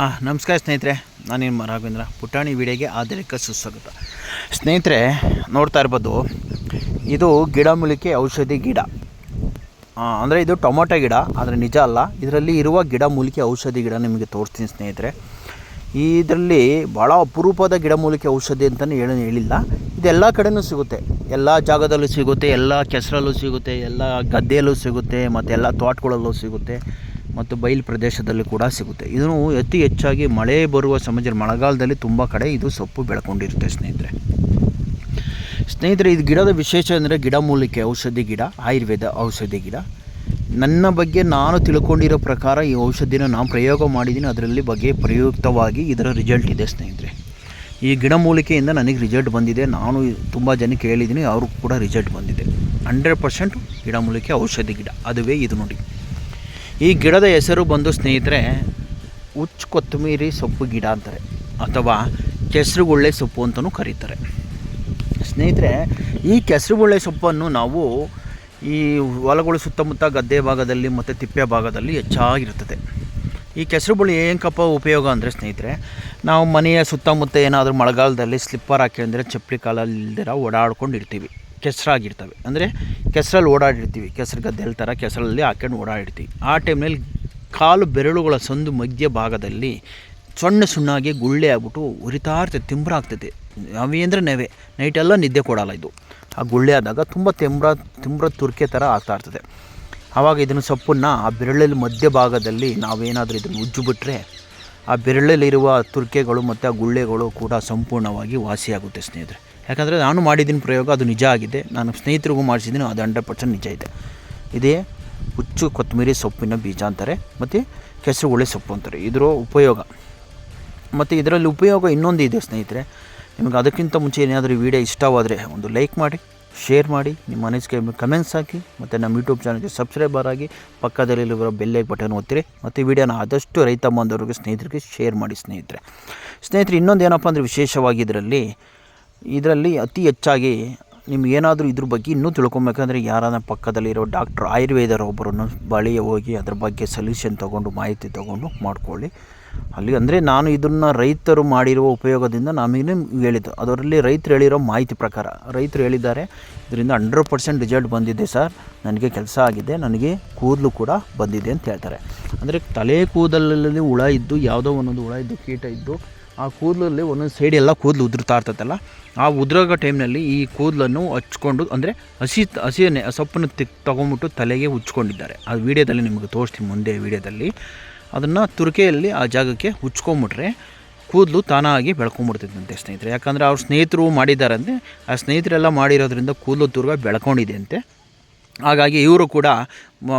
ಹಾಂ ನಮಸ್ಕಾರ ಸ್ನೇಹಿತರೆ. ನಾನು ನಿಮ್ಮ ರಾಘವೇಂದ್ರ. ಪುಟಾಣಿ ವಿಡಿಯೋಗೆ ಆಧುನಿಕ ಸುಸ್ವಾಗತ. ಸ್ನೇಹಿತರೆ, ನೋಡ್ತಾ ಇರ್ಬೋದು, ಇದು ಗಿಡಮೂಲಿಕೆ ಔಷಧಿ ಗಿಡ. ಅಂದರೆ ಇದು ಟೊಮೊಟೊ ಗಿಡ, ಆದರೆ ನಿಜ ಅಲ್ಲ. ಇದರಲ್ಲಿ ಇರುವ ಗಿಡಮೂಲಿಕೆ ಔಷಧಿ ಗಿಡ ನಿಮಗೆ ತೋರಿಸ್ತೀನಿ ಸ್ನೇಹಿತರೆ. ಇದರಲ್ಲಿ ಭಾಳ ಅಪರೂಪದ ಗಿಡಮೂಲಿಕೆ ಔಷಧಿ ಅಂತಲೇ ಹೇಳ ಹೇಳಿಲ್ಲ. ಇದೆಲ್ಲ ಕಡೆನೂ ಸಿಗುತ್ತೆ. ಎಲ್ಲ ಜಾಗದಲ್ಲೂ ಸಿಗುತ್ತೆ, ಎಲ್ಲ ಕೆಸರಲ್ಲೂ ಸಿಗುತ್ತೆ, ಎಲ್ಲ ಗದ್ದೆಯಲ್ಲೂ ಸಿಗುತ್ತೆ ಮತ್ತು ಎಲ್ಲ ತೋಟಗಳಲ್ಲೂ ಸಿಗುತ್ತೆ. ಮತ್ತು ಬಯಲು ಪ್ರದೇಶದಲ್ಲಿ ಕೂಡ ಸಿಗುತ್ತೆ. ಇದನ್ನು ಅತಿ ಹೆಚ್ಚಾಗಿ ಮಳೆ ಬರುವ ಸಮಯದಲ್ಲಿ, ಮಳೆಗಾಲದಲ್ಲಿ ತುಂಬ ಕಡೆ ಇದು ಸೊಪ್ಪು ಬೆಳ್ಕೊಂಡಿರುತ್ತೆ ಸ್ನೇಹಿತರೆ. ಸ್ನೇಹಿತರೆ, ಇದು ಗಿಡದ ವಿಶೇಷ ಅಂದರೆ ಗಿಡಮೂಲಿಕೆ ಔಷಧಿ ಗಿಡ, ಆಯುರ್ವೇದ ಔಷಧಿ ಗಿಡ. ನನ್ನ ಬಗ್ಗೆ ನಾನು ತಿಳ್ಕೊಂಡಿರೋ ಪ್ರಕಾರ ಈ ಔಷಧಿನ ನಾನು ಪ್ರಯೋಗ ಮಾಡಿದ್ದೀನಿ. ಅದರಲ್ಲಿ ಬಗ್ಗೆ ಪ್ರಯುಕ್ತವಾಗಿ ಇದರ ರಿಸಲ್ಟ್ ಇದೆ ಸ್ನೇಹಿತರೆ. ಈ ಗಿಡಮೂಲಿಕೆಯಿಂದ ನನಗೆ ರಿಸಲ್ಟ್ ಬಂದಿದೆ. ನಾನು ತುಂಬ ಜನಕ್ಕೆ ಹೇಳಿದ್ದೀನಿ ಅವ್ರಿಗೂ ಕೂಡ ರಿಸಲ್ಟ್ ಬಂದಿದೆ. ಹಂಡ್ರೆಡ್ ಪರ್ಸೆಂಟ್ ಗಿಡಮೂಲಿಕೆ ಔಷಧಿ ಗಿಡ. ಅದುವೇ ಇದು ನೋಡಿ. ಈ ಗಿಡದ ಹೆಸರು ಬಂದು ಸ್ನೇಹಿತರೆ ಹುಚ್ಚು ಕೊತ್ತಂಬರಿ ಸೊಪ್ಪು ಗಿಡ ಅಂತಾರೆ, ಅಥವಾ ಕೆಸರುಗುಳ್ಳೆ ಸೊಪ್ಪು ಅಂತಲೂ ಕರೀತಾರೆ. ಸ್ನೇಹಿತರೆ, ಈ ಕೆಸರುಗುಳ್ಳೆ ಸೊಪ್ಪನ್ನು ನಾವು ಈ ಹೊಲಗಳು ಸುತ್ತಮುತ್ತ ಗದ್ದೆ ಭಾಗದಲ್ಲಿ ಮತ್ತು ತಿಪ್ಪೆ ಭಾಗದಲ್ಲಿ ಹೆಚ್ಚಾಗಿರ್ತದೆ ಈ ಕೆಸರುಬುಳಿ ಏನಕ್ಕಪ್ಪ ಉಪಯೋಗ ಅಂದರೆ ಸ್ನೇಹಿತರೆ, ನಾವು ಮನೆಯ ಸುತ್ತಮುತ್ತ ಏನಾದರೂ ಮಳೆಗಾಲದಲ್ಲಿ ಸ್ಲಿಪ್ಪರ್ ಹಾಕಿ ಅಂದರೆ ಚಪ್ಪಲಿ ಕಾಲಲ್ಲಿ ಇಲ್ದಿರ ಓಡಾಡ್ಕೊಂಡು ಇರ್ತೀವಿ ಕೆಸರಾಗಿರ್ತವೆ. ಅಂದರೆ ಕೆಸರಲ್ಲಿ ಓಡಾಡಿರ್ತೀವಿ. ಕೆಸರು ಗದ್ದೆಲ್ ಥರ ಕೆಸರಲ್ಲಿ ಹಾಕ್ಕೊಂಡು ಓಡಾಡಿರ್ತೀವಿ. ಆ ಟೈಮ್ನಲ್ಲಿ ಕಾಲು ಬೆರಳುಗಳ ಸಂದು ಮಧ್ಯ ಭಾಗದಲ್ಲಿ ಸಣ್ಣ ಸುಣ್ಣಾಗಿ ಗುಳ್ಳೆ ಆಗ್ಬಿಟ್ಟು ಉರಿತಾ ಇರ್ತದೆ ತಿಂಬ್ರ ಆಗ್ತದೆ ನಾವೇ ಅಂದರೆ ನೆವೆ. ನೈಟೆಲ್ಲ ನಿದ್ದೆ ಕೊಡಲ್ಲ ಇದು. ಆ ಗುಳ್ಳೆ ಆದಾಗ ತುಂಬ ತಿಂಬ್ರ ತಿಂಬ್ರ ತುರ್ಕೆ ಥರ ಆಗ್ತಾ ಇರ್ತದೆ. ಆವಾಗ ಇದನ್ನು ಸೊಪ್ಪನ್ನು ಆ ಬೆರಳಲ್ಲಿ ಮಧ್ಯ ಭಾಗದಲ್ಲಿ ನಾವೇನಾದರೂ ಇದನ್ನು ಉಜ್ಜು ಬಿಟ್ಟರೆ ಆ ಬೆರಳಲ್ಲಿರುವ ತುರ್ಕೆಗಳು ಮತ್ತು ಆ ಗುಳ್ಳೆಗಳು ಕೂಡ ಸಂಪೂರ್ಣವಾಗಿ ವಾಸಿಯಾಗುತ್ತೆ ಸ್ನೇಹಿತರೆ. ಯಾಕಂದರೆ ನಾನು ಮಾಡಿದ್ದೀನಿ ಪ್ರಯೋಗ, ಅದು ನಿಜ ಆಗಿದೆ. ನಾನು ಸ್ನೇಹಿತರಿಗೂ ಮಾಡಿಸಿದ್ದೀನಿ ಅದು ಹಂಡ್ರೆಡ್ ಪರ್ಸೆಂಟ್ ನಿಜ ಇದೆ. ಇದೇ ಹುಚ್ಚು ಕೊತ್ತಂಬರಿ ಸೊಪ್ಪಿನ ಬೀಜ ಅಂತಾರೆ, ಮತ್ತು ಕೆಸರು ಒಳ್ಳೆ ಸೊಪ್ಪು ಅಂತಾರೆ. ಇದರ ಉಪಯೋಗ. ಮತ್ತು ಇದರಲ್ಲಿ ಉಪಯೋಗ ಇನ್ನೊಂದು ಇದೆ ಸ್ನೇಹಿತರೆ. ನಿಮಗೆ ಅದಕ್ಕಿಂತ ಮುಂಚೆ ಏನಾದರೂ ವಿಡಿಯೋ ಇಷ್ಟವಾದರೆ ಒಂದು ಲೈಕ್ ಮಾಡಿ, ಶೇರ್ ಮಾಡಿ, ನಿಮ್ಮ ಅನಿಸಿಕೆ ಕಮೆಂಟ್ಸ್ ಹಾಕಿ, ಮತ್ತು ನಮ್ಮ ಯೂಟ್ಯೂಬ್ ಚಾನಲ್ಗೆ ಸಬ್ಸ್ಕ್ರೈಬರ್ ಆಗಿ ಪಕ್ಕದಲ್ಲಿರುವ ಬೆಲ್ಲೆ ಬಟನ್ ಒತ್ತಿರಿ, ಮತ್ತು ವಿಡಿಯೋನ ಆದಷ್ಟು ರೈತ ಬಂದವರಿಗೆ ಸ್ನೇಹಿತರಿಗೆ ಶೇರ್ ಮಾಡಿ ಸ್ನೇಹಿತರೆ. ಸ್ನೇಹಿತರೆ, ಇನ್ನೊಂದು ಏನಪ್ಪ ಅಂದರೆ ವಿಶೇಷವಾಗಿ ಇದರಲ್ಲಿ ಇದರಲ್ಲಿ ಅತಿ ಹೆಚ್ಚಾಗಿ ನಿಮ್ಗೇನಾದರೂ ಇದ್ರ ಬಗ್ಗೆ ಇನ್ನೂ ತಿಳ್ಕೊಬೇಕಂದ್ರೆ ಯಾರಾನ ಪಕ್ಕದಲ್ಲಿರೋ ಡಾಕ್ಟ್ರ್ ಆಯುರ್ವೇದರ ಒಬ್ಬರನ್ನು ಬಳಿ ಹೋಗಿ ಅದ್ರ ಬಗ್ಗೆ ಸೊಲ್ಯೂಷನ್ ತೊಗೊಂಡು ಮಾಹಿತಿ ತೊಗೊಂಡು ಮಾಡ್ಕೊಳ್ಳಿ. ಅಲ್ಲಿ ಅಂದರೆ ನಾನು ಇದನ್ನು ರೈತರು ಮಾಡಿರುವ ಉಪಯೋಗದಿಂದ ನಮಗೆ ಹೇಳಿದ್ದು. ಅದರಲ್ಲಿ ರೈತರು ಹೇಳಿರೋ ಮಾಹಿತಿ ಪ್ರಕಾರ. ರೈತರು ಹೇಳಿದ್ದಾರೆ, ಇದರಿಂದ ಹಂಡ್ರೆಡ್ ಪರ್ಸೆಂಟ್ ರಿಸಲ್ಟ್ ಬಂದಿದೆ ಸರ್. ನನಗೆ ಕೆಲಸ ಆಗಿದೆ. ನನಗೆ ಕೂದಲು ಕೂಡ ಬಂದಿದೆ ಅಂತ ಹೇಳ್ತಾರೆ. ಅಂದರೆ ತಲೆ ಕೂದಲಲ್ಲಿ ಹುಳ ಇದ್ದು, ಯಾವುದೋ ಒಂದೊಂದು ಹುಳ ಇದ್ದು, ಕೀಟ ಇದ್ದು ಆ ಕೂದಲಲ್ಲಿ ಒಂದೊಂದು ಸೈಡ್ ಎಲ್ಲ ಕೂದಲು ಉದುರ್ತಾ ಇರ್ತೈತಲ್ಲ, ಆ ಉದುರಾಗೋ ಟೈಮ್ನಲ್ಲಿ ಈ ಕೂದಲನ್ನು ಹಚ್ಕೊಂಡು, ಅಂದರೆ ಹಸಿ ಹಸಿಯನ್ನೇ ಸೊಪ್ಪನ್ನು ತಿಕ್ ತೊಗೊಂಬಿಟ್ಟು ತಲೆಗೆ ಉಚ್ಕೊಂಡಿದ್ದಾರೆ ಆ ವಿಡಿಯೋದಲ್ಲಿ ನಿಮಗೆ ತೋರಿಸ್ತೀನಿ ಮುಂದೆ ವಿಡಿಯೋದಲ್ಲಿ. ಅದನ್ನು ತುರ್ಕೆಯಲ್ಲಿ ಆ ಜಾಗಕ್ಕೆ ಉಚ್ಕೊಂಬಿಟ್ರೆ ಕೂದಲು ತಾನಾಗಿ ಬೆಳ್ಕೊಂಬಿಡ್ತೈತಂತೆ ಸ್ನೇಹಿತರೆ. ಯಾಕಂದರೆ ಅವ್ರ ಸ್ನೇಹಿತರು ಮಾಡಿದ್ದಾರೆ ಅಂದರೆ ಆ ಸ್ನೇಹಿತರೆಲ್ಲ ಮಾಡಿರೋದ್ರಿಂದ ಕೂದಲು ತುರ್ಗ ಬೆಳ್ಕೊಂಡಿದೆ ಅಂತೆ. ಹಾಗಾಗಿ ಇವರು ಕೂಡ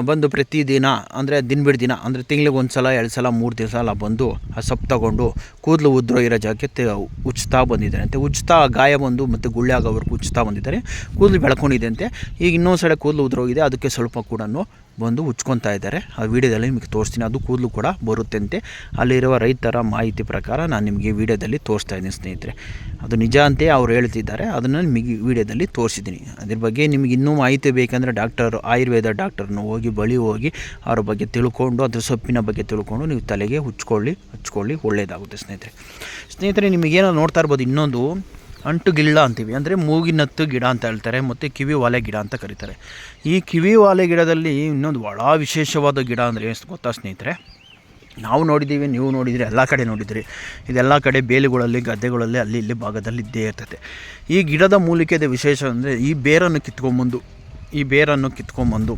ಬಂದು ಪ್ರತಿದಿನ, ಅಂದರೆ ದಿನ ಬಿಡ ದಿನ, ಅಂದರೆ ತಿಂಗ್ಳಿಗೆ ಒಂದು ಸಲ, ಎರಡು ಸಲ, ಮೂರು ದಿವಸ ಎಲ್ಲ ಬಂದು ಆ ಸೊಪ್ಪು ತಗೊಂಡು ಕೂದಲು ಉದ್ರೋ ಇರೋ ಜಾಗಕ್ಕೆ ಉಚ್ತಾ ಬಂದಿದ್ದಾರೆ. ಅಂತೆ ಉಚ್ತಾ ಗಾಯ ಬಂದು ಮತ್ತು ಗುಳ್ಳೆ ಆಗೋವರೆಗೂ ಬಂದಿದ್ದಾರೆ. ಕೂದಲು ಬೆಳ್ಕೊಂಡಿದೆ ಅಂತೆ. ಈಗ ಇನ್ನೊಂದು ಸಲ ಕೂದಲು ಉದ್ರೋಗಿದೆ, ಅದಕ್ಕೆ ಸ್ವಲ್ಪ ಕೂಡ ಬಂದು ಉಚ್ಕೊತಾ ಇದ್ದಾರೆ. ಆ ವಿಡಿಯೋದಲ್ಲಿ ನಿಮಗೆ ತೋರಿಸ್ತೀನಿ, ಅದು ಕೂದಲು ಕೂಡ ಬರುತ್ತೆ ಅಂತೆ. ಅಲ್ಲಿರುವ ರೈತರ ಮಾಹಿತಿ ಪ್ರಕಾರ ನಾನು ನಿಮಗೆ ವಿಡಿಯೋದಲ್ಲಿ ತೋರಿಸ್ತಾ ಇದ್ದೀನಿ, ಸ್ನೇಹಿತರೆ. ಅದು ನಿಜ ಅಂತೆ ಅವ್ರು ಹೇಳ್ತಿದ್ದಾರೆ, ಅದನ್ನು ನಿಮಗೆ ವಿಡಿಯೋದಲ್ಲಿ ತೋರಿಸಿದ್ದೀನಿ. ಅದ್ರ ಬಗ್ಗೆ ನಿಮಗೆ ಇನ್ನೂ ಮಾಹಿತಿ ಬೇಕಂದರೆ ಡಾಕ್ಟರ್, ಆಯುರ್ವೇದ ಡಾಕ್ಟರ್ನ ಹೋಗಿ, ಬಳಿ ಹೋಗಿ ಅವ್ರ ಬಗ್ಗೆ ತಿಳ್ಕೊಂಡು, ಅದ್ರ ಸೊಪ್ಪಿನ ಬಗ್ಗೆ ತಿಳ್ಕೊಂಡು ನೀವು ತಲೆಗೆ ಹುಚ್ಕೊಳ್ಳಿ, ಹಚ್ಕೊಳ್ಳಿ ಒಳ್ಳೆಯದಾಗುತ್ತೆ ಸ್ನೇಹಿತರೆ. ಸ್ನೇಹಿತರೆ ನಿಮಗೇನೋ ನೋಡ್ತಾ ಇರ್ಬೋದು, ಇನ್ನೊಂದು ಅಂಟು ಗಿಳ್ಳ ಅಂತೀವಿ. ಅಂದರೆ ಮೂಗಿನತ್ತು ಗಿಡ ಅಂತ ಹೇಳ್ತಾರೆ, ಮತ್ತು ಕಿವಿ ವಾಲೆ ಗಿಡ ಅಂತ ಕರೀತಾರೆ. ಈ ಕಿವಿ ವಾಲೆ ಗಿಡದಲ್ಲಿ ಇನ್ನೊಂದು ಭಾಳ ವಿಶೇಷವಾದ ಗಿಡ ಅಂದರೆ ಗೊತ್ತಾ ಸ್ನೇಹಿತರೆ? ನಾವು ನೋಡಿದ್ದೀವಿ, ನೀವು ನೋಡಿದರೆ ಎಲ್ಲ ಕಡೆ ನೋಡಿದ್ರಿ ಇದೆಲ್ಲ ಕಡೆ ಬೇಲಿಗಳಲ್ಲಿ, ಗದ್ದೆಗಳಲ್ಲಿ, ಅಲ್ಲಿ ಇಲ್ಲಿ ಭಾಗದಲ್ಲಿ ಇದ್ದೇ ಇರ್ತದೆ. ಈ ಗಿಡದ ಮೂಲಿಕೆದ ವಿಶೇಷ ಅಂದರೆ ಈ ಬೇರನ್ನು ಕಿತ್ಕೊಂಬಂದು, ಈ ಬೇರನ್ನು ಕಿತ್ಕೊಂಬಂದು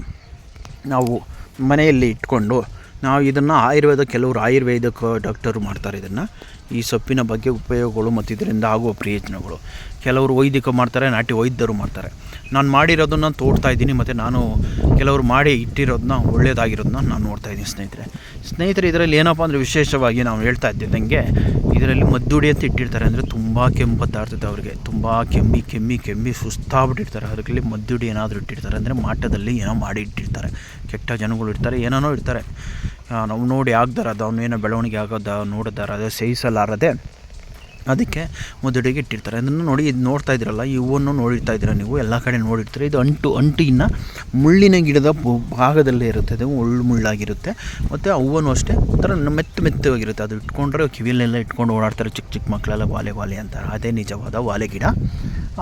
ನಾವು ಮನೆಯಲ್ಲಿ ಇಟ್ಕೊಂಡು ನಾವು ಇದನ್ನು ಆಯುರ್ವೇದ ಕೆಲವರು ಆಯುರ್ವೇದಿಕ್ ಡಾಕ್ಟರು ಮಾಡ್ತಾರೆ ಇದನ್ನು. ಈ ಸೊಪ್ಪಿನ ಬಗ್ಗೆ ಉಪಯೋಗಗಳು ಮತ್ತು ಇದರಿಂದ ಆಗುವ ಪ್ರಯೋಜನಗಳು ಕೆಲವರು ವೈದಿಕ ಮಾಡ್ತಾರೆ, ನಾಟಿ ವೈದ್ಯರು ಮಾಡ್ತಾರೆ. ನಾನು ಮಾಡಿರೋದನ್ನು ತೋಡ್ತಾ ಇದ್ದೀನಿ ಮತ್ತು ನಾನು ಕೆಲವರು ಮಾಡಿ ಇಟ್ಟಿರೋದನ್ನ ಒಳ್ಳೆಯದಾಗಿರೋದನ್ನ ನಾನು ನೋಡ್ತಾ ಇದ್ದೀನಿ ಸ್ನೇಹಿತರೆ. ಸ್ನೇಹಿತರೆ, ಇದರಲ್ಲಿ ಏನಪ್ಪ ಅಂದರೆ ವಿಶೇಷವಾಗಿ ನಾವು ಹೇಳ್ತಾ ಇದ್ದಿದ್ದಂಗೆ ಇದರಲ್ಲಿ ಮದ್ದುಡಿ ಅಂತ ಇಟ್ಟಿರ್ತಾರೆ ಅಂದರೆ ತುಂಬ ಇರ್ತದೆ ಅವ್ರಿಗೆ. ತುಂಬ ಕೆಮ್ಮಿ ಕೆಮ್ಮಿ ಕೆಮ್ಮಿ ಸುಸ್ತಾಗ್ಬಿಟ್ಟಿರ್ತಾರೆ. ಅದರಲ್ಲಿ ಮದ್ದುಡಿ ಏನಾದರೂ ಇಟ್ಟಿರ್ತಾರೆ ಅಂದರೆ ಮಾಟದಲ್ಲಿ ಏನೋ ಮಾಡಿ ಇಟ್ಟಿರ್ತಾರೆ. ಕೆಟ್ಟ ಜನಗಳು ಇರ್ತಾರೆ, ಏನೇನೋ ಇರ್ತಾರೆ ನಾವು ನೋಡಿ ಆಗ್ದಾರ ಅದು ಅವನೇನೋ ಬೆಳವಣಿಗೆ ಆಗೋದ ನೋಡಿದಾರ, ಅದೇ ಸಹಿಸಲಾರದೆ ಅದಕ್ಕೆ ಮುದುಡಿಗೆ ಇಟ್ಟಿರ್ತಾರೆ. ಅದನ್ನು ನೋಡಿ ಇದು ನೋಡ್ತಾ ಇದ್ದೀರಲ್ಲ ಈ ಹೂವನ್ನು ನೋಡಿರ್ತಾ ಇದ್ದೀರ ನೀವು? ಎಲ್ಲ ಕಡೆ ನೋಡಿರ್ತೀರಿ? ಇದು ಅಂಟು, ಅಂಟಿನ ಮುಳ್ಳಿನ ಗಿಡದ ಭಾಗದಲ್ಲೇ ಇರುತ್ತೆ. ಅದು ಮುಳ್ಳು ಮುಳ್ಳಾಗಿರುತ್ತೆ. ಮತ್ತು ಹೂವನ್ನು ಅಷ್ಟೇ, ಒಂಥರ ಮೆತ್ತ ಮೆತ್ತವಾಗಿರುತ್ತೆ. ಅದು ಇಟ್ಕೊಂಡ್ರೆ ಕಿವಿಲೆಲ್ಲ ಇಟ್ಕೊಂಡು ಓಡಾಡ್ತಾರೆ ಚಿಕ್ಕ ಚಿಕ್ಕ ಮಕ್ಕಳೆಲ್ಲ ವಾಲೆ ವಾಲೆ ಅಂತಾರೆ. ಅದೇ ನಿಜವಾದ ವಾಲೆ ಗಿಡ.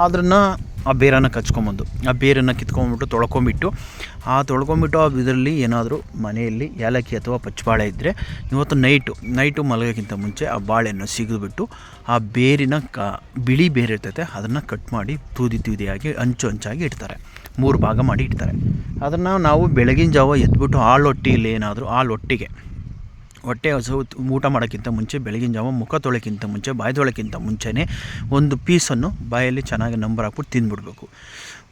ಅದನ್ನು ಆ ಬೇರನ್ನು ಕಚ್ಕೊಂಬಂದು, ಆ ಬೇರನ್ನು ಕಿತ್ಕೊಂಡ್ಬಿಟ್ಟು ತೊಳ್ಕೊಂಬಿಟ್ಟು, ಆ ತೊಳ್ಕೊಂಬಿಟ್ಟು ಆ ಇದರಲ್ಲಿ ಏನಾದರೂ ಮನೆಯಲ್ಲಿ ಏಲಕ್ಕಿ ಅಥವಾ ಪಚ್ಚಬಾಳೆ ಇದ್ದರೆ ಇವತ್ತು ನೈಟು ನೈಟು ಮಲಗೋಕ್ಕಿಂತ ಮುಂಚೆ ಆ ಬಾಳೆಯನ್ನು ಸಿಗಿದ್ಬಿಟ್ಟು ಆ ಬೇರಿನ ಕ, ಬಿಳಿ ಬೇರೆ ಇರ್ತೈತೆ, ಅದನ್ನು ಕಟ್ ಮಾಡಿ ತೂದಿ ತೂದಿಯಾಗಿ ಅಂಚು ಅಂಚಾಗಿ ಇಡ್ತಾರೆ. ಮೂರು ಭಾಗ ಮಾಡಿ ಇಡ್ತಾರೆ. ಅದನ್ನು ನಾವು ಬೆಳಗಿನ ಜಾವ ಎದ್ಬಿಟ್ಟು ಇಲ್ಲಿ ಏನಾದರೂ ಹಾಳೊಟ್ಟಿಗೆ ಹೊಟ್ಟೆ ಹಸು ಊಟ ಮಾಡೋಕ್ಕಿಂತ ಮುಂಚೆ, ಬೆಳಗಿನ ಜಾವ ಮುಖ ತೊಳೆಕ್ಕಿಂತ ಮುಂಚೆ, ಬಾಯಿ ತೊಳೆಕ್ಕಿಂತ ಮುಂಚೆನೇ ಒಂದು ಪೀಸನ್ನು ಬಾಯಲ್ಲಿ ಚೆನ್ನಾಗಿ ನಂಬರ್ ಹಾಕ್ಬಿಟ್ಟು ತಿಂದ್ಬಿಡ್ಬೇಕು.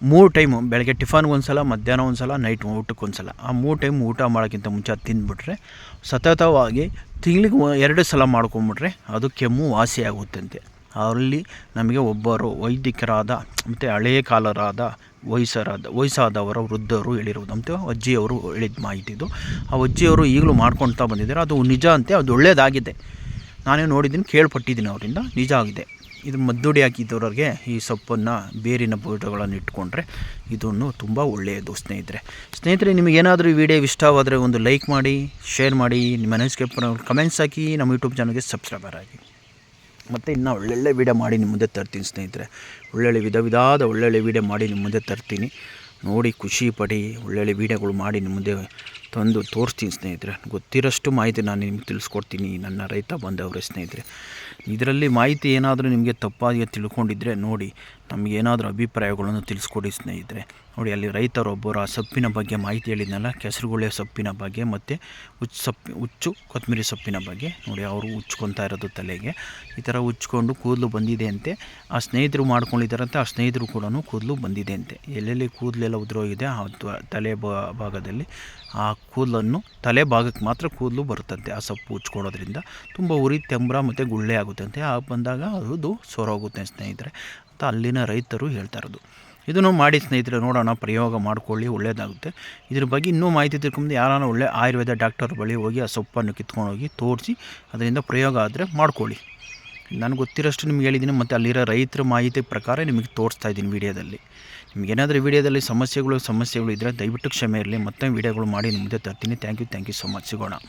ಮೂರು ಟೈಮು ಬೆಳಗ್ಗೆ ಟಿಫನ್ಗೆ ಒಂದು ಸಲ ಮಧ್ಯಾಹ್ನ ಒಂದು ಸಲ ನೈಟ್ ಊಟಕ್ಕೆ ಒಂದು ಸಲ ಆ ಮೂರು ಟೈಮ್ ಊಟ ಮಾಡೋಕ್ಕಿಂತ ಮುಂಚೆ ಅದು ತಿಂದ್ಬಿಟ್ರೆ ಸತತವಾಗಿ ತಿಂಗ್ಳಿಗೆ ಎರಡು ಸಲ ಮಾಡ್ಕೊಂಬಿಟ್ರೆ ಅದು ಕೆಮ್ಮು ವಾಸಿಯಾಗುತ್ತಂತೆ. ಅಲ್ಲಿ ನಮಗೆ ಒಬ್ಬರು ವೈದಿಕರಾದ, ಮತ್ತು ಹಳೆಯ ಕಾಲರಾದ ವಯಸ್ಸರಾದ, ವಯಸ್ಸಾದವರ ವೃದ್ಧರು ಹೇಳಿರುವುದು. ಅಂತ ಅಜ್ಜಿಯವರು ಹೇಳಿದ ಮಾಹಿತಿ ಇದು. ಆ ಅಜ್ಜಿಯವರು ಈಗಲೂ ಮಾಡ್ಕೊಳ್ತಾ ಬಂದಿದ್ದಾರೆ. ಅದು ನಿಜ ಅಂತೆ, ಅದು ಒಳ್ಳೆಯದಾಗಿದೆ ನಾನೇ ನೋಡಿದ್ದೀನಿ, ಕೇಳ್ಪಟ್ಟಿದ್ದೀನಿ ಅವರಿಂದ. ನಿಜ ಆಗಿದೆ. ಇದು ಮದ್ದುಡಿ ಹಾಕಿದ್ದವ್ರಿಗೆ ಈ ಸೊಪ್ಪನ್ನು ಬೇರಿನ ಬೂಟಗಳನ್ನು ಇಟ್ಕೊಂಡ್ರೆ ಇದನ್ನು ತುಂಬ ಒಳ್ಳೆಯದು, ಸ್ನೇಹಿತರೆ. ಸ್ನೇಹಿತರೆ ನಿಮಗೇನಾದರೂ ಈ ವಿಡಿಯೋ ಇಷ್ಟವಾದರೆ ಒಂದು ಲೈಕ್ ಮಾಡಿ, ಶೇರ್ ಮಾಡಿ. ನಿಮ್ಮ ಅನಿಸಿಕೆ ಕಮೆಂಟ್ಸ್ ಹಾಕಿ. ನಮ್ಮ ಯೂಟ್ಯೂಬ್ ಚಾನಲ್ಗೆ ಸಬ್ಸ್ಕ್ರೈಬರ್ ಆಗಿ. ಮತ್ತು ಇನ್ನು ಒಳ್ಳೊಳ್ಳೆ ವೀಡಿಯೋ ಮಾಡಿ ನಿಮ್ಮ ಮುಂದೆ ತರ್ತೀನಿ ಸ್ನೇಹಿತರೆ. ಒಳ್ಳೊಳ್ಳೆ ವಿಧ ವಿಧವಾದ ಒಳ್ಳೊಳ್ಳೆ ವೀಡಿಯೋ ಮಾಡಿ ನಿಮ್ಮ ಮುಂದೆ ತರ್ತೀನಿ. ನೋಡಿ ಖುಷಿ ಪಡಿ ಒಳ್ಳೊಳ್ಳೆ ವೀಡಿಯೋಗಳು ಮಾಡಿ ನಿಮ್ಮ ಮುಂದೆ ತಂದು ತೋರಿಸ್ತೀನಿ ಸ್ನೇಹಿತರೆ. ಗೊತ್ತಿರೋಷ್ಟು ಮಾಹಿತಿ ನಾನು ನಿಮ್ಗೆ ತಿಳಿಸ್ಕೊಡ್ತೀನಿ ನನ್ನ ರೈತ ಬಂದವರೇ ಸ್ನೇಹಿತರೆ. ಇದರಲ್ಲಿ ಮಾಹಿತಿ ಏನಾದರೂ ನಿಮಗೆ ತಪ್ಪಾಗಿ ತಿಳ್ಕೊಂಡಿದ್ರೆ ನೋಡಿ. ನಮಗೇನಾದರೂ ಅಭಿಪ್ರಾಯಗಳನ್ನು ತಿಳಿಸ್ಕೊಡಿ ಸ್ನೇಹಿತರೆ. ನೋಡಿ, ಅಲ್ಲಿ ರೈತರೊಬ್ಬರು ಆ ಸೊಪ್ಪಿನ ಬಗ್ಗೆ ಮಾಹಿತಿ ಹೇಳಿದ್ನಲ್ಲ ಕೆಸರುಗುಳೆ ಸೊಪ್ಪಿನ ಬಗ್ಗೆ ಮತ್ತು ಹುಚ್ಚು ಸೊಪ್ಪು ಹುಚ್ಚು ಕೊತ್ತಂಬರಿ ಸೊಪ್ಪಿನ ಬಗ್ಗೆ. ನೋಡಿ, ಅವರು ಉಚ್ಕೊತಾ ಇರೋದು ತಲೆಗೆ. ಈ ಥರ ಉಚ್ಕೊಂಡು ಕೂದಲು ಬಂದಿದೆ ಅಂತೆ. ಆ ಸ್ನೇಹಿತರು ಮಾಡ್ಕೊಂಡಿದ್ದಾರಂತೆ, ಆ ಸ್ನೇಹಿತರು ಕೂಡ ಕೂದಲು ಬಂದಿದೆ ಅಂತೆ. ಎಲ್ಲೆಲ್ಲಿ ಕೂದಲೆಲ್ಲ ಉದುರೋಗಿದೆ, ಆ ತಲೆ ಭಾಗದಲ್ಲಿ ಆ ಕೂದಲನ್ನು ತಲೆ ಭಾಗಕ್ಕೆ ಮಾತ್ರ ಕೂದಲು ಬರುತ್ತಂತೆ, ಆ ಸೊಪ್ಪು ಉಚ್ಕೊಳ್ಳೋದ್ರಿಂದ. ತುಂಬ ಉರಿ, ತೆಂಬ್ರ ಮತ್ತು ಗುಳ್ಳೆ ಆಗುತ್ತಂತೆ ಆ ಬಂದಾಗ ಅದು ಸೊರೋಗುತ್ತೆ ಸ್ನೇಹಿತರೆ. ಅಂತ ಅಲ್ಲಿನ ರೈತರು ಹೇಳ್ತಾ ಇರೋದು. ಇದನ್ನು ಮಾಡಿ ಸ್ನೇಹಿತರೆ, ನೋಡೋಣ, ಪ್ರಯೋಗ ಮಾಡ್ಕೊಳ್ಳಿ ಒಳ್ಳೆಯದಾಗುತ್ತೆ ಇದ್ರ ಬಗ್ಗೆ ಇನ್ನೂ ಮಾಹಿತಿ ತಿಳ್ಕೊಂಡು ಯಾರಾನ ಒಳ್ಳೆ ಆಯುರ್ವೇದ ಡಾಕ್ಟರ್ ಬಳಿ ಹೋಗಿ ಆ ಸೊಪ್ಪನ್ನು ಕಿತ್ಕೊಂಡು ಹೋಗಿ ತೋರಿಸಿ, ಅದರಿಂದ ಪ್ರಯೋಗ ಆದರೆ ಮಾಡ್ಕೊಳ್ಳಿ. ನನಗೆ ಗೊತ್ತಿರೋಷ್ಟು ನಿಮ್ಗೆ ಹೇಳಿದ್ದೀನಿ, ಮತ್ತು ಅಲ್ಲಿರೋ ರೈತರ ಮಾಹಿತಿ ಪ್ರಕಾರ ನಿಮಗೆ ತೋರಿಸ್ತಾ ಇದ್ದೀನಿ ವೀಡಿಯೋದಲ್ಲಿ. ನಿಮಗೇನಾದರೂ ವೀಡಿಯೋದಲ್ಲಿ ಸಮಸ್ಯೆಗಳು ಸಮಸ್ಯೆಗಳು ಇದ್ದರೆ ದಯವಿಟ್ಟು ಕ್ಷಮೆ ಇರಲಿ. ಮತ್ತೆ ವೀಡಿಯೋಗಳು ಮಾಡಿ ನಿಮ್ಮ ತರ್ತೀನಿ. Thank you thank you so much. ಸಿಗೋಣ.